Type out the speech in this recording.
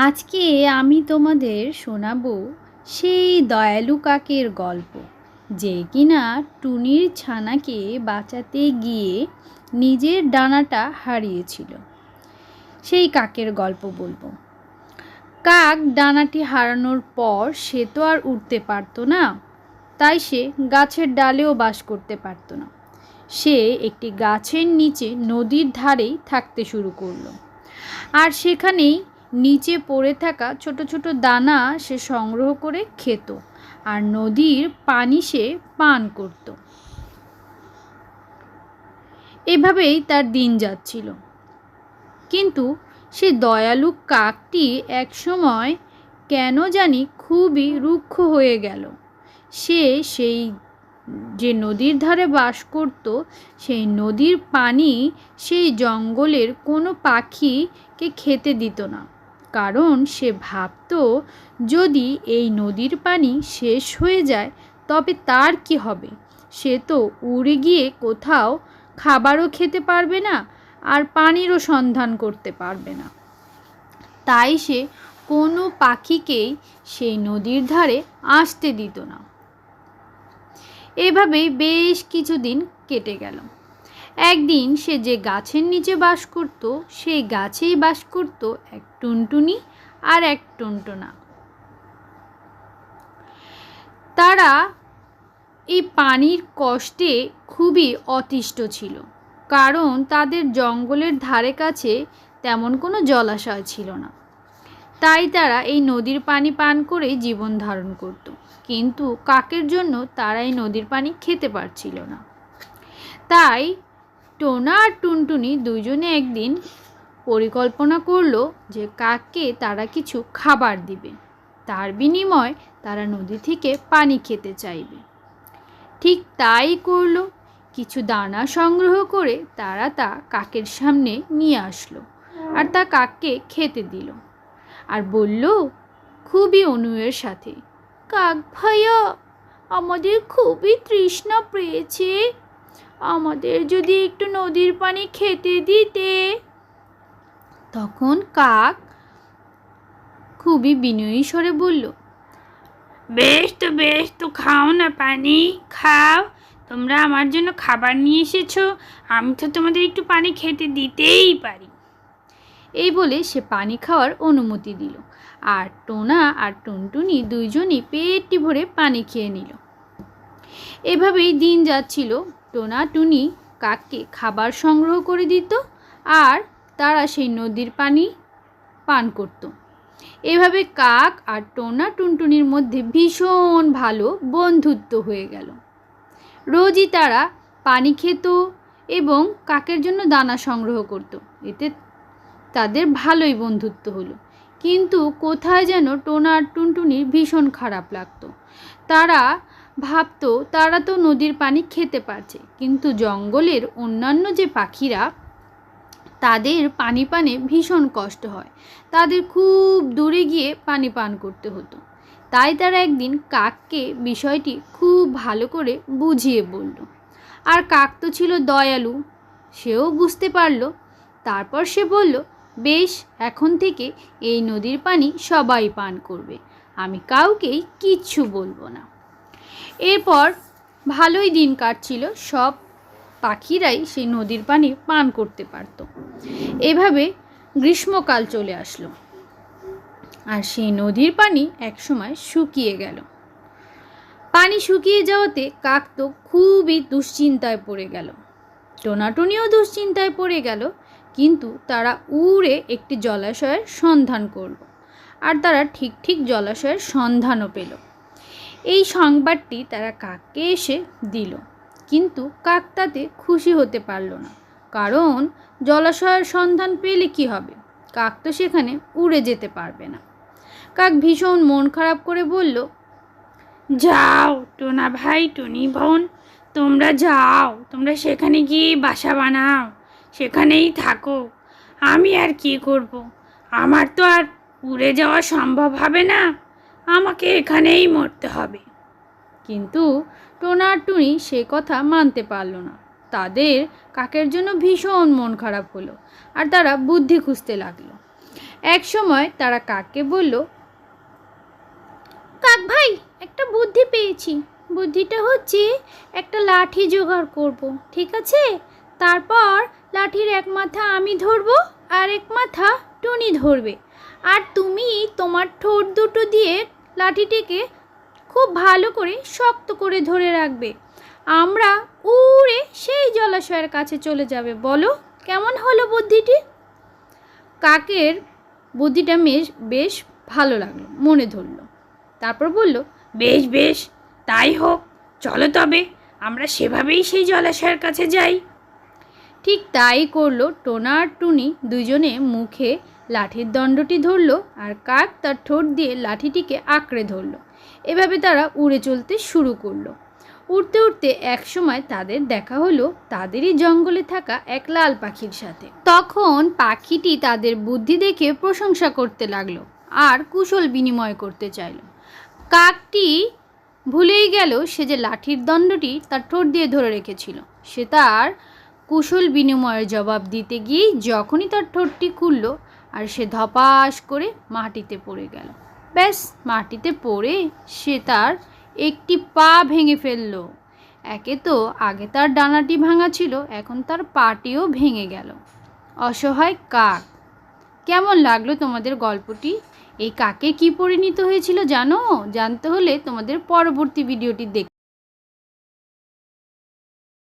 আজকে আমি তোমাদের শোনাবো সেই দয়ালু কাকের গল্প, যে কিনা টুনির ছানাকে বাঁচাতে গিয়ে নিজের ডানাটা হারিয়েছিল। সেই কাকের গল্প বলব। কাক ডানাটি হারানোর পর সে তো আর উঠতে পারতো না, তাই সে গাছের ডালেও বাস করতে পারতো না। সে একটি গাছের নিচে নদীর ধারেই থাকতে শুরু করল। আর সেখানেই নিচে পড়ে থাকা ছোট ছোট দানা সে সংগ্রহ করে খেত আর নদীর পানি সে পান করত। এভাবেই তার দিন যাচ্ছিল। কিন্তু সে দয়ালু কাকটি একসময় কেন জানি খুবই রুক্ষ হয়ে গেল। সে সেই যে নদীর ধারে বাস করত, সেই নদীর পানি সেই জঙ্গলের কোনো পাখিকে খেতে দিত না। কারণ সে ভাবত, যদি এই নদীর পানি শেষ হয়ে যায়, তবে তার কি হবে? সে তো উড়ে গিয়ে কোথাও খাবারও খেতে পারবে না আর পানিরও সন্ধান করতে পারবে না। তাই সে কোনো পাখিকেই সেই নদীর ধারে আসতে দিত না। এভাবেই বেশ কিছুদিন কেটে গেল। একদিন সে যে গাছের নিচে বাস করত, সেই গাছেই বাস করত এক টুনটুনি আর এক টুনটুনা। তারা এই পানির কষ্টে খুবই অতিষ্ঠ ছিল, কারণ তাদের জঙ্গলের ধারে কাছে তেমন কোনো জলাশয় ছিল না। তাই তারা এই নদীর পানি পান করে জীবন ধারণ করত, কিন্তু কাকের জন্য তারা এই নদীর পানি খেতে পারছিল না। তাই টোনা আর টুনটুনি দুজনে একদিন পরিকল্পনা করল যে কাককে তারা কিছু খাবার দিবে। তার বিনিময় তারা নদী থেকে পানি খেতে চাইবে। ঠিক তাই করল। কিছু দানা সংগ্রহ করে তারা তা কাকের সামনে নিয়ে আসলো আর তা কাককে খেতে দিল আর বলল, খুবই অনুয়ের সাথে। কাক ভাইয়া, আমাদের খুবই তৃষ্ণা পেয়েছে। আমাদের যদি একটু নদীর পানি খেতে দিতে। তখন কাক খুবই বিনয়ী স্বরে বলল বেশ তো বেশ তো খাও না পানি খাও। তোমরা আমার জন্য খাবার নিয়ে এসেছ আমি তো তোমাদের একটু পানি খেতে দিতেই পারি। এই বলে সে পানি খাওয়ার অনুমতি দিল আর টোনা আর টুনটুনি দুইজনই পেটটি ভরে পানি খেয়ে নিল। এভাবেই দিন যাচ্ছিল। টোনা টুনি কাককে খাবার সংগ্রহ করে দিত আর তারা সেই নদীর পানি পান করত। এভাবে কাক আর টোনা টুনটুনির মধ্যে ভীষণ ভালো বন্ধুত্ব হয়ে গেল। রোজই তারা পানি খেত এবং কাকের জন্য দানা সংগ্রহ করত। এতে তাদের ভালোই বন্ধুত্ব হলো। কিন্তু কোথায় যেন টোনার টুনটুনির ভীষণ খারাপ লাগতো। তারা ভাবতো, তারা তো নদীর পানি খেতে পারছে, কিন্তু জঙ্গলের অন্যান্য যে পাখিরা, তাদের পানি পানে ভীষণ কষ্ট হয়। তাদের খুব দূরে গিয়ে পানি পান করতে হতো। তাই তারা একদিন কাককে বিষয়টি খুব ভালো করে বুঝিয়ে বলল। আর কাক তো ছিল দয়ালু, সেও বুঝতে পারল। তারপর সে বলল বেশ, এখন থেকে এই নদীর পানি সবাই পান করবে। আমি কাউকেই কিচ্ছু বলব না। এরপর ভালোই দিন কাটছিল, সব পাখিরাই সেই নদীর পানি পান করতে পারত। এভাবে গ্রীষ্মকাল চলে আসলো। আর সেই নদীর পানি একসময় শুকিয়ে গেল। পানি শুকিয়ে যাওয়াতে কাক তো খুবই দুশ্চিন্তায় পড়ে গেল। টোনাটুনিও দুশ্চিন্তায় পড়ে গেল। কিন্তু তারা উড়ে একটি জলাশয়ের সন্ধান করল। আর তারা ঠিক ঠিক জলাশয়ের সন্ধানও পেল। এই সংবাদটি তারা কাককে এসে দিল। কিন্তু কাক তাতে খুশি হতে পারল না। কারণ জলাশয়ের সন্ধান পেলে কি হবে? কাক তো সেখানে উড়ে যেতে পারবে না। কাক ভীষণ মন খারাপ করে বলল, যাও টোনা ভাই, টুনি বোন, তোমরা যাও, তোমরা সেখানে গিয়ে বাসা বানাও। সেখানেই থাকো। আমি আর কি করব। আমার তো আর উড়ে যাওয়া সম্ভব হবে না। আমাকে এখানেই মরতে হবে। কিন্তু টোনা টুনি সে কথা মানতে পারল না। তাদের কাকের জন্য ভীষণ মন খারাপ হলো আর তারা বুদ্ধি খুঁজতে লাগল। এক সময় তারা কাককে বলল কাক ভাই একটা বুদ্ধি পেয়েছি। বুদ্ধিটা হচ্ছে একটা লাঠি জোগাড় করব ঠিক আছে? তারপর লাঠির এক মাথা আমি ধরবো, আর এক মাথা টুনি ধরবে। আর তুমি তোমার ঠোঁট দুটো দিয়ে লাঠিটিকে খুব ভালো করে শক্ত করে ধরে রাখবে। আমরা উড়ে সেই জলাশয়ের কাছে চলে যাবে। বলো, কেমন হলো বুদ্ধিটি? কাকের বুদ্ধিটা বেশ বেশ ভালো লাগল, মনে ধরলো। তারপর বলল, বেশ বেশ, তাই হোক, চলো তবে, আমরা সেভাবেই সেই জলাশয়ের কাছে যাই। ঠিক তাই করল টোনা আর টুনি দুজনে মুখে লাঠির দণ্ডটি ধরলো আর কাক তার ঠোঁট দিয়ে লাঠিটিকে আঁকড়ে ধরলো। এভাবে তারা উড়ে চলতে শুরু করল। উড়তে উড়তে এক সময় তাদের দেখা হলো তাদেরই জঙ্গলে থাকা এক লাল পাখির সাথে। তখন পাখিটি তাদের বুদ্ধি দেখে প্রশংসা করতে লাগল আর কুশল বিনিময় করতে চাইলো। কাকটি ভুলেই গেল সে যে লাঠির দণ্ডটি তার ঠোঁট দিয়ে ধরে রেখেছিল। সে তার কুশল বিনিময়ের জবাব দিতে গিয়েই যখনই তার ঠোঁটটি খুলল আর সে ধপাস করে মাটিতে পড়ে গেল। ব্যাস, মাটিতে পড়ে সে তার একটি পা ভেঙে ফেলল। একে তো আগে তার ডানাটি ভাঙা ছিল, এখন তার পাটিও ভেঙে গেল। অসহায় কাক, কেমন লাগল তোমাদের গল্পটি? এই কাকে কি পরিণত হয়েছিল জানো? জানতে হলে তোমাদের পরবর্তী ভিডিওটি দেখ